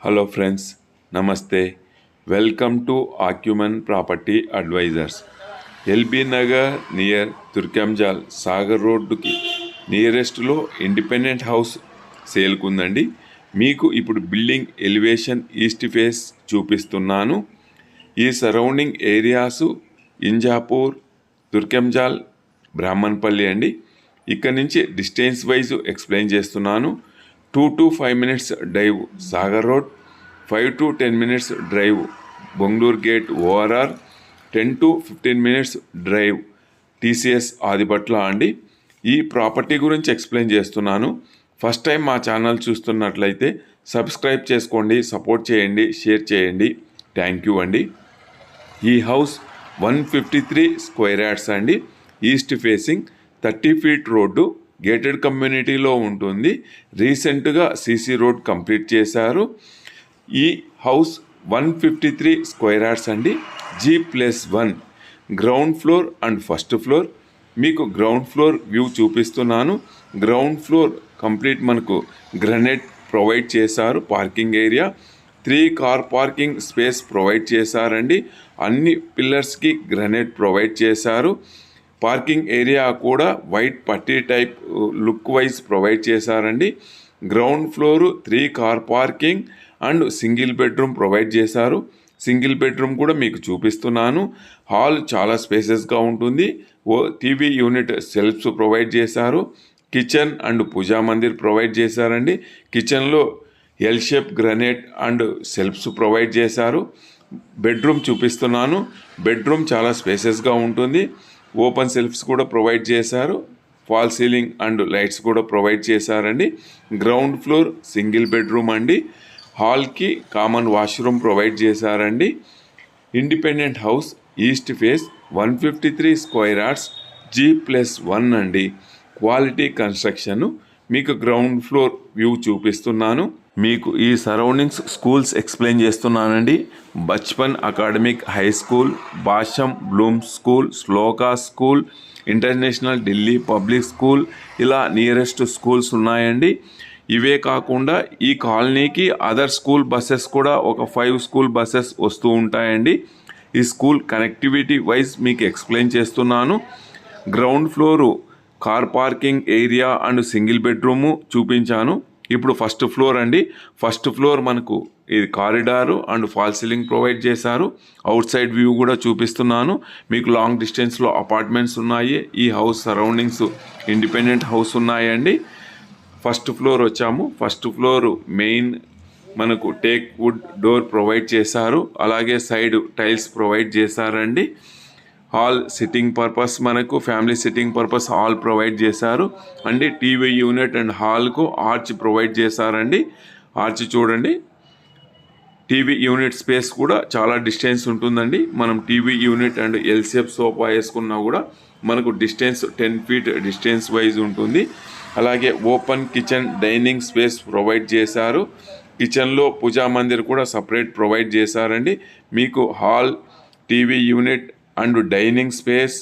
Hello friends namaste welcome to acumen property advisers LB Nagar near Turkayamjal Sagar రోడ్డుకి నియరెస్ట్లో independent house సేల్కుందండి మీకు ఇప్పుడు building elevation east face చూపిస్తున్నాను ఈ surrounding areas Injapur Turkayamjal Brahmanapalli అండి ఇక్కడ నుంచి డిస్టెన్స్ వైజ్ ఎక్స్ప్లెయిన్ చేస్తున్నాను two to five minutes drive Sagar road five to ten minutes drive Bongulur gate ORR ten to fifteen minutes drive TCS Adibatla అండి. ఈ property గురించి explain చేస్తున్నాను. ఫస్ట్ టైం మా channel చూస్తున్నట్లయితే సబ్స్క్రైబ్ చేసుకోండి support చేయండి share చేయండి. థ్యాంక్ యూ అండి. ఈ house one fifty three square yards అండి. East facing thirty feet road gated కమ్యూనిటీలో ఉంటుంది. రీసెంట్గా సీసీ రోడ్ కంప్లీట్ చేశారు. ఈ house one fifty three square yards అండి. G plus one. Ground floor and first floor. మీకు గ్రౌండ్ ఫ్లోర్ వ్యూ చూపిస్తున్నాను. Ground floor complete మనకు గ్రనైట్ ప్రొవైడ్ చేశారు. Parking area. Three car parking space provide చేశారండి. అన్ని పిల్లర్స్కి గ్రనైట్ ప్రొవైడ్ చేశారు. Parking area కూడా వైట్ పట్టీ టైప్ లుక్ వైజ్ ప్రొవైడ్ చేశారండి. Ground floor three car parking and single bedroom provide చేశారు. సింగిల్ బెడ్రూమ్ కూడా మీకు చూపిస్తున్నాను. హాల్ చాలా స్పేసెస్గా ఉంటుంది. ఓ టీవీ యూనిట్ సెల్ఫ్స్ ప్రొవైడ్ చేశారు. Kitchen and puja mandir provide చేశారండి. కిచెన్లో L shape granite and shelves provide చేశారు. బెడ్రూమ్ చూపిస్తున్నాను. బెడ్రూమ్ చాలా స్పేసెస్గా ఉంటుంది. ఓపెన్ సెల్ఫ్స్ కూడా ప్రొవైడ్ చేశారు. ఫాల్ సీలింగ్ అండ్ లైట్స్ కూడా ప్రొవైడ్ చేశారండి. గ్రౌండ్ ఫ్లోర్ సింగిల్ బెడ్రూమ్ అండి. హాల్కి కామన్ వాష్రూమ్ ప్రొవైడ్ చేశారండి. Independent house east face one fifty three square yards G plus one అండి. క్వాలిటీ కన్స్ట్రక్షన్ మీకు గ్రౌండ్ ఫ్లోర్ వ్యూ చూపిస్తున్నాను. మీకు ఈ సరౌండింగ్స్ స్కూల్స్ ఎక్స్ప్లెయిన్ చేస్తున్నానండి. Bachpan academic high school Bhashyam bloom school Shloka school international Delhi public school ఇలా nearest schools ఉన్నాయండి. ఇవే కాకుండా ఈ కాలనీకి అదర్ స్కూల్ బస్సెస్ కూడా ఒక ఫైవ్ స్కూల్ బస్సెస్ వస్తూ ఉంటాయండి. ఈ స్కూల్ కనెక్టివిటీ వైజ్ మీకు ఎక్స్ప్లెయిన్ చేస్తున్నాను. Ground floor car parking area and single bedroom చూపించాను. ఇప్పుడు ఫస్ట్ ఫ్లోర్ అండి. ఫస్ట్ ఫ్లోర్ మనకు ఇది corridor and false ceiling provide చేశారు. అవుట్ సైడ్ వ్యూ కూడా చూపిస్తున్నాను. మీకు లాంగ్ డిస్టెన్స్లో అపార్ట్మెంట్స్ ఉన్నాయి. ఈ హౌస్ సరౌండింగ్స్ ఇండిపెండెంట్ హౌస్ ఉన్నాయండి. ఫస్ట్ ఫ్లోర్ వచ్చాము. ఫస్ట్ ఫ్లోర్ మెయిన్ మనకు టేక్ వుడ్ డోర్ ప్రొవైడ్ చేశారు. అలాగే సైడ్ టైల్స్ ప్రొవైడ్ చేశారండి. హాల్ సిట్టింగ్ పర్పస్ మనకు family sitting purpose hall provide చేశారు. అండి టీవీ యూనిట్ అండ్ హాల్కు ఆర్చ్ ప్రొవైడ్ చేశారండి. ఆర్చ్ చూడండి. టీవీ యూనిట్ స్పేస్ కూడా చాలా డిస్టెన్స్ ఉంటుందండి. మనం TV unit and LCF sofa వేసుకున్నా కూడా మనకు distance ten feet distance wise ఉంటుంది. అలాగే open kitchen dining space provide చేశారు. కిచెన్లో పూజా మందిర్ కూడా సపరేట్ ప్రొవైడ్ చేశారండి. మీకు hall TV unit and dining space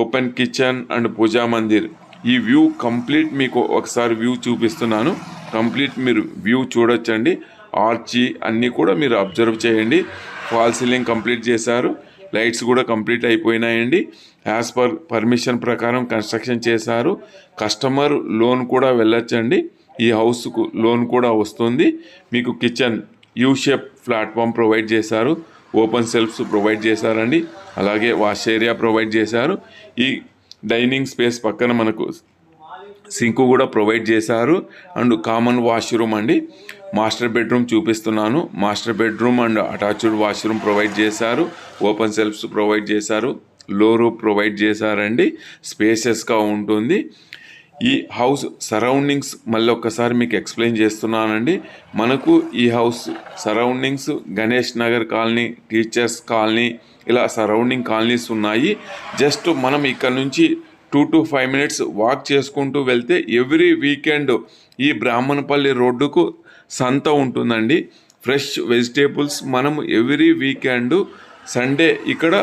open kitchen and puja mandir. ఈ వ్యూ కంప్లీట్ మీకు ఒకసారి వ్యూ చూపిస్తున్నాను. కంప్లీట్ మీరు వ్యూ చూడొచ్చండి. ఆర్చి అన్నీ కూడా మీరు అబ్జర్వ్ చేయండి. ఫాల్ సీలింగ్ కంప్లీట్ చేశారు. లైట్స్ కూడా కంప్లీట్ అయిపోయినాయండి. యాజ్ పర్ పర్మిషన్ ప్రకారం కన్స్ట్రక్షన్ చేశారు. కస్టమర్ లోన్ కూడా వెళ్ళొచ్చండి. ఈ హౌస్కు లోన్ కూడా వస్తుంది. మీకు kitchen U shape platform provide చేశారు. ఓపెన్ సెల్ఫ్స్ ప్రొవైడ్ చేశారండి. అలాగే వాష్ ఏరియా ప్రొవైడ్ చేశారు. ఈ డైనింగ్ స్పేస్ పక్కన మనకు సింక్ కూడా ప్రొవైడ్ చేశారు. అండ్ కామన్ వాష్రూమ్ అండి. మాస్టర్ బెడ్రూమ్ చూపిస్తున్నాను. Master bedroom and attached washroom provide చేశారు. ఓపెన్ సెల్ఫ్స్ ప్రొవైడ్ చేశారు. లో రూప్ ప్రొవైడ్ చేశారండి. స్పేసెస్గా ఉంటుంది. ఈ హౌస్ సరౌండింగ్స్ మళ్ళీ ఒక్కసారి మీకు ఎక్స్ప్లెయిన్ చేస్తున్నానండి. మనకు ఈ house surroundings Ganesh Nagar colony teachers colony ఇలా సరౌండింగ్ కాలనీస్ ఉన్నాయి. జస్ట్ మనం ఇక్కడ నుంచి two to five minutes walk చేసుకుంటూ వెళ్తే ఎవ్రీ వీకెండ్ ఈ బ్రాహ్మణపల్లి రోడ్డుకు సంత ఉంటుందండి. ఫ్రెష్ వెజిటేబుల్స్ మనం ఎవ్రీ వీకెండ్ సండే ఇక్కడ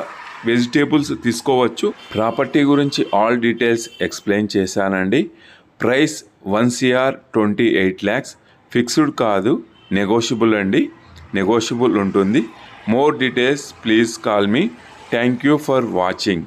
వెజిటేబుల్స్ తీసుకోవచ్చు. ప్రాపర్టీ గురించి ఆల్ డీటెయిల్స్ ఎక్స్ప్లెయిన్ చేశానండి. Price one CR twenty eight lakhs. Fixed కాదు నెగోషియబుల్ అండి. నెగోషియబుల్ ఉంటుంది. More details please call me. Thank you for watching.